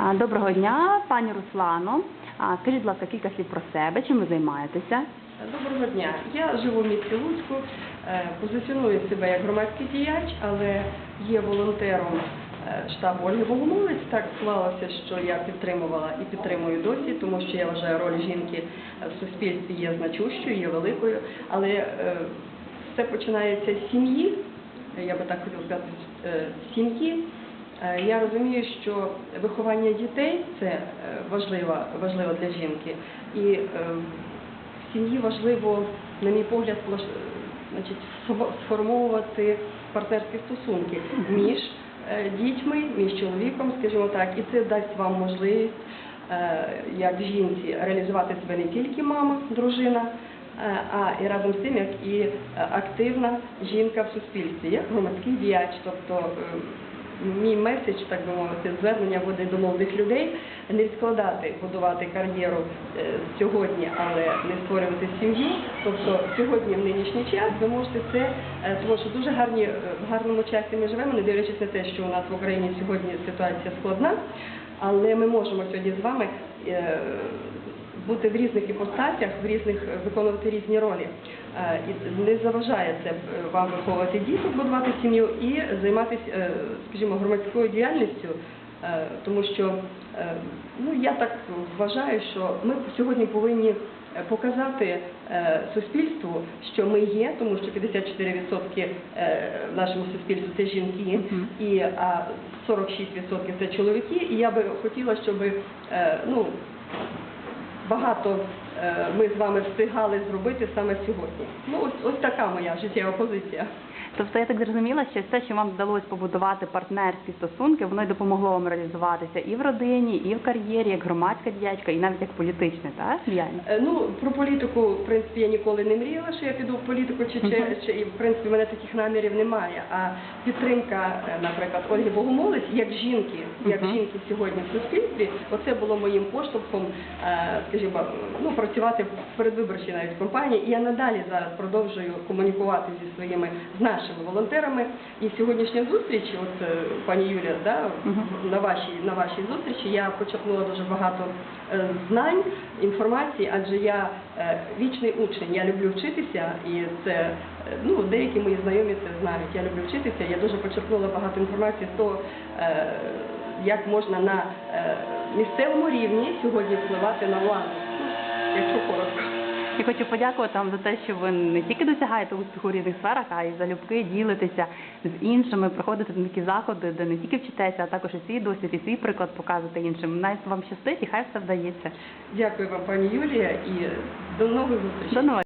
Доброго дня, пані Руслано. Скажіть, будь ласка, кілька слів про себе, чим ви займаєтеся? Доброго дня. Я живу в місті Луцьку, е, позиціоную себе як громадський діяч, але є волонтером е, штабу Ольги Богомолець. Так склалося, що я підтримувала і підтримую досі, тому що я вважаю роль жінки в суспільстві є значущою, є великою. Але е, все починається з сім'ї. Я би так хотіла сказати, з сім'ї. Е, Я розумію, що виховання дітей це е, важливо, важливо для жінки. І е, в сім'ї важливо, на мій погляд, значить, сфо- сформовувати партнерські стосунки між дітьми, між чоловіком, скажімо так, і це дасть вам можливість як жінці реалізувати себе не тільки мама, дружина, а і разом з тим, як і активна жінка в суспільстві, як громадський діяч, тобто. Мій меседж, так би мовити, звернення буде до молодих людей не відкладати, будувати кар'єру е, сьогодні, але не створювати сім'ю. Тобто сьогодні, в нинішній час, ви можете це, е, тому що дуже гарні е, в гарному часі ми живемо, не дивлячись на те, що у нас в Україні сьогодні ситуація складна, але ми можемо сьогодні з вами. Бути в різних іпостасях, в різних виконувати різні ролі. Е, не заважає це е, вам виховувати діток, будувати сім'ю і займатися, е, скажімо, громадською діяльністю, тому що ну я так вважаю, що ми сьогодні повинні показати суспільству, що ми є, тому що 54% е, в нашому суспільстві це жінки, і 46% це чоловіки. І я би хотіла, щоб ну багато ми з вами встигали зробити саме сьогодні. Ну ось ось така моя життєва позиція. Тобто я так зрозуміла, що те, що вам вдалося побудувати партнерські стосунки, воно й допомогло вам реалізуватися і в родині, і в кар'єрі, як громадська діячка, і навіть як політична, так? діяльність? Е, Ну про політику, в принципі, я ніколи не мріяла, що я піду в політику, чи, чи, чи і в принципі в мене таких намірів немає. А підтримка, е, наприклад, Ольги Богомолець, як жінки, як жінки сьогодні в суспільстві, оце було моїм поштовхом, е, скажімо, ну працювати в передвиборчій навіть кампанії. І я надалі зараз продовжую комунікувати зі своїми з нашими волонтерами. І сьогоднішня зустріч, от е, пані Юля, да, на вашій на вашій зустрічі я почерпнула дуже багато е, знань, інформації, адже я е, вічний учень. Я люблю вчитися, і це ну деякі мої знайомі це знають. Я люблю вчитися. Я дуже почерпнула багато інформації з того, як можна на місцевому рівні сьогодні впливати на владу. І хочу подякувати вам за те, що ви не тільки досягаєте успіху в різних сферах, а й залюбки ділитеся з іншими, приходите на такі заходи, де не тільки вчитеся, а також і свій досвід, і свій приклад показувати іншим. Навіть вам щастить, і хай все вдається. Дякую вам, пані Юлія, і до нових зустрічей. До нових.